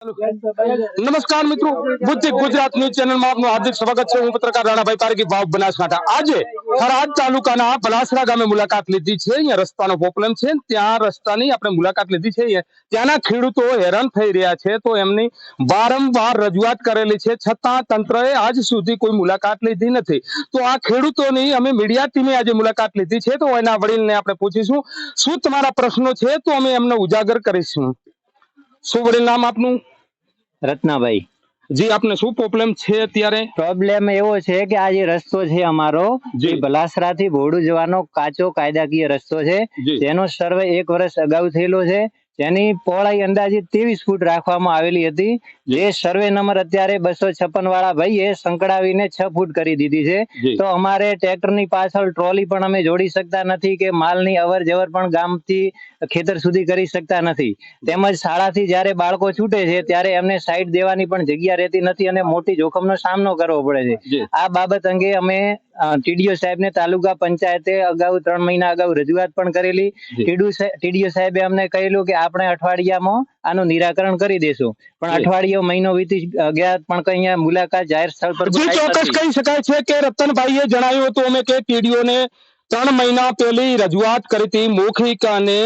નમસ્કાર મિત્રો, બુદ્ધિ ગુજરાત ન્યૂઝ ચેનલમાં આપનું હાર્દિક સ્વાગત છે. હું પત્રકાર રાણાભાઈ પારકી વાવ બનાસકાંઠા. આજે થરાદ તાલુકાના પલાસરા ગામે મુલાકાત લીધી છે. અહીંયા રસ્તાનો પ્રોબ્લેમ છે. ત્યાં રસ્તાની આપણે મુલાકાત લીધી છે. ત્યાંના ખેડૂતો હેરાન થઈ રહ્યા છે. તો એમની વારંવાર રજૂઆત કરેલી છે. છતાં તંત્રએ આજ સુધી કોઈ મુલાકાત લીધી નથી. તો આ ખેડૂતોની અમે મીડિયા ટીમે આજે મુલાકાત લીધી છે. તો એના વડીલને આપણે પૂછીશું, શું તમારા પ્રશ્નો છે? તો અમે એમને ઉજાગર કરીશું. શું વડીલ નામ આપનું? રત્નાભાઈ. જી આપને શું પ્રોબ્લેમ છે અત્યારે? પ્રોબ્લેમ એવો છે કે આ જે રસ્તો છે અમારો જે. ભલાસરા થી ભોડું જવાનો કાચો કાયદાકીય રસ્તો છે. જેનો સર્વે એક વર્ષ અગાઉ થયેલો છે. જેની પહોળાઈ અંદાજિત ત્રેવીસ ફૂટ રાખવામાં આવેલી હતી. જે સર્વે નંબર અત્યારે બસો છપ્પન વાળા ભાઈએ સંકળાવીને છ ફૂટ કરી દીધી છે. તો અમારે ટ્રેક્ટરની પાછળ ટ્રોલી પણ અમે જોડી શકતા નથી કે માલની અવર જવર પણ ગામથી ખેતર સુધી કરી શકતા નથી. તેમજ શાળાથી જ્યારે બાળકો છૂટે છે ત્યારે એમને સાઈડ દેવાની પણ જગ્યા રહેતી નથી અને મોટી જોખમનો સામનો કરવો પડે છે. આ બાબત અંગે અમે ટીડીઓ સાહેબને તાલુકા પંચાયતે અગાઉ ત્રણ મહિના અગાઉ રજૂઆત પણ કરેલી. ટીડીઓ સાહેબે અમને કહેલું કે આપણે અઠવાડિયામાં આનું નિરાકરણ કરી દેશું. પણ અઠવાડિયો મહિનો વીતી ગયા પણ કઈ અહીંયા મુલાકાત જાહેર સ્થળ પર ચોક્કસ કહી શકાય છે કે રતનભાઈએ જણાવ્યું હતું અમે કે ટીડીઓને ત્રણ મહિના પહેલી રજૂઆત કરી હતી મૌખિક અને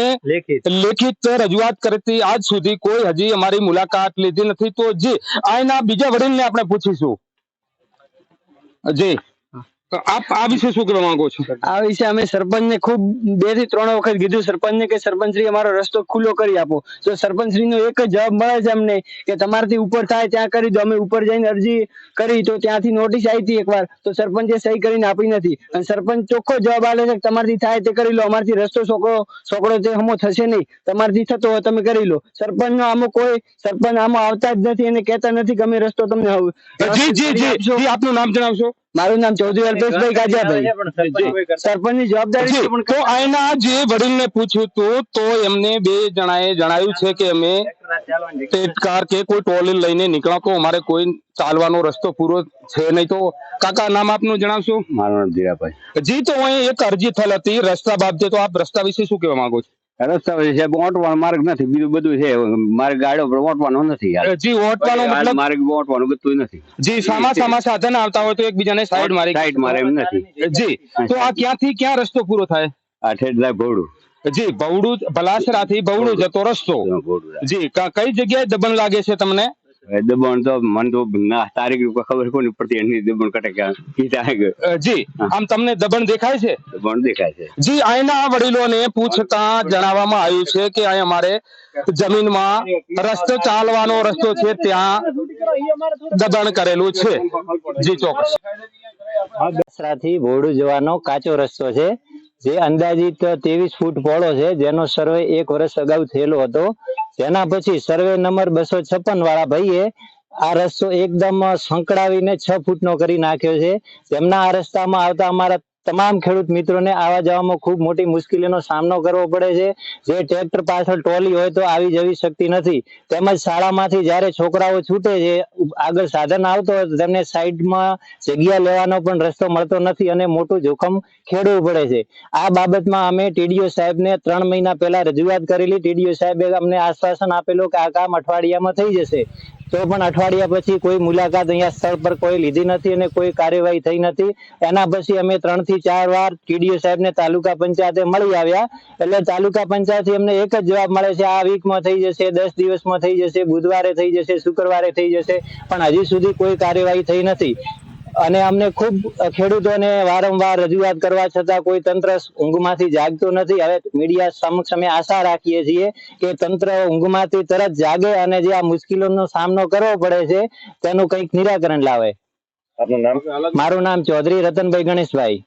લેખિત રજૂઆત કરી હતી. આજ સુધી કોઈ હજી અમારી મુલાકાત લીધી નથી. તો જી આ એના બીજા વડીલને આપણે પૂછીશું. જી. આપ આ વિશે શું કહેવા માંગો છો? આ વિશે અમે સરપંચને ખૂબ બેથી ત્રણ વખત કીધું. સરપંચને કે સરપંચશ્રી અમારો રસ્તો ખુલ્લો કરી આપો. તો સરપંચશ્રીનો એક જ જવાબ મળે છે અમને કે તમારાથી ઉપર થાય ત્યાં કરી દો. અમે ઉપર જઈને અરજી કરી તો ત્યાંથી નોટિસ આવી હતી એકવાર. તો સરપંચે સહી કરીને આપી નથી. અને સરપંચ ચોખ્ખો જવાબ આલે છે કે તમારાથી થાય તે કરી લો. અમારથી રસ્તો છોકરો છોકરો તે હમો થશે નહીં. તમારાથી થતો હોય તમે કરી લો. સરપંચનો આમાં કોઈ સરપંચ આમાં આવતા જ નથી અને કહેતા નથી કે અમે રસ્તો તમને જી જી જી આપનું નામ જણાવશો? મારું નામ ચૌધરી અલ્પેશભાઈ ગાજાભાઈ સરપંચની જવાબદારી તો આના જે વડીલને પૂછ્યું હતું તો એમને બે જણાએ જણાવ્યું છે કે અમે કાર કે કોઈ ટોલી લઈને નીકળો તો અમારે કોઈ ચાલવાનો રસ્તો પૂરો છે નહીં તો કાકા નામ આપનું જણાવશો? મારું નામ ધીરાભાઈ. જી તો અહીં એક અરજી થયેલ હતી રસ્તા બાબતે તો આપ રસ્તા વિશે શું કહેવા માંગો છો? રસ્તા છે ઓટવાનો માર્ગ નથી બીજું બધું છે. મારે ગાડીઓ પર ઓટવાનો નથી જી ઓટવાનો મતલબ માર્ગ ઓટવાનું બધું નથી. જી સામા સામા સાધન આવતા હોય તો એકબીજાને સાઈડ મારી સાઈડ મારે એમ નથી. જી તો આ ક્યાંથી ક્યાં રસ્તો પૂરો થાય? આ જાય ભોળું. જી ભલાસરા ભલાસરાથી ભવડું જતો રસ્તો. જી કઈ જગ્યાએ દબણ લાગે છે તમને? દબાણ તો મને તો ના તારીખ ખબર કોની પડતી એની દબાણ કટે કીધા જી આમ તમને દબાણ દેખાય છે? દબાણ દેખાય છે. જી અહીંના વડીલોને પૂછતા જણાવવામાં આવ્યું છે કે અહીં અમારે જમીનમાં રસ્તો ચાલવાનો રસ્તો છે ત્યાં દબાણ કરેલું છે. જી ચોક્કસ. બસરાથી ભોડું જવાનો કાચો રસ્તો છે. જે અંદાજિત ત્રેવીસ ફૂટ પહોળો છે જેનો સર્વે એક વર્ષ અગાઉ થયેલો હતો. જેના પછી સર્વે નંબર બસો છપ્પન વાળા ભાઈએ આ રસ્તો એકદમ સંકળાવીને છ ફૂટનો કરી નાખ્યો છે. તેમના આ રસ્તામાં આવતા અમારા તમામ ખેડૂત મિત્રોને આવા જવામાં ખૂબ મોટી મુશ્કેલીનો સામનો કરવો પડે છે. જે ટ્રેક્ટર પાછળ ટોલી હોય તો આવી જવી શકતી નથી. તેમજ શાળામાંથી જ્યારે છોકરાઓ છૂટે છે, આગળ સાધન આવતો હોય તો તેમને સાઈડમાં જગ્યા લેવાનો પણ રસ્તો મળતો નથી અને મોટું જોખમ ખેડવું પડે છે. આ બાબતમાં અમે ટીડીઓ સાહેબને ત્રણ મહિના પહેલા રજૂઆત કરેલી. ટીડીઓ સાહેબે અમને આશ્વાસન આપેલું કે આ કામ અઠવાડિયામાં થઈ જશે. તો પણ અઠવાડિયા પછી કોઈ મુલાકાત અહીંયા સ્થળ પર કોઈ લીધી નથી અને કોઈ કાર્યવાહી થઈ નથી. એના પછી અમે ત્રણથી ચાર વાર ટીડીઓ સાહેબને તાલુકા પંચાયતે મળી આવ્યા. એટલે તાલુકા પંચાયતથી અમને એક જ જવાબ મળે છે, આ વીકમાં થઈ જશે, દસ દિવસમાં થઈ જશે, બુધવારે થઈ જશે, શુક્રવારે થઈ જશે. પણ હજી સુધી કોઈ કાર્યવાહી થઈ નથી. અને અમને ખૂબ ખેડૂતોને વારંવાર રજૂઆત કરવા છતાં કોઈ તંત્ર ઊંઘમાંથી જાગતું નથી. હવે મીડિયા સમક્ષ અમે આશા રાખીએ છીએ કે તંત્ર ઊંઘમાંથી તરત જાગે અને જે આ મુશ્કેલીનો સામનો કરવો પડે છે તેનું કંઈક નિરાકરણ લાવે. મારું નામ ચૌધરી રતનભાઈ ગણેશભાઈ.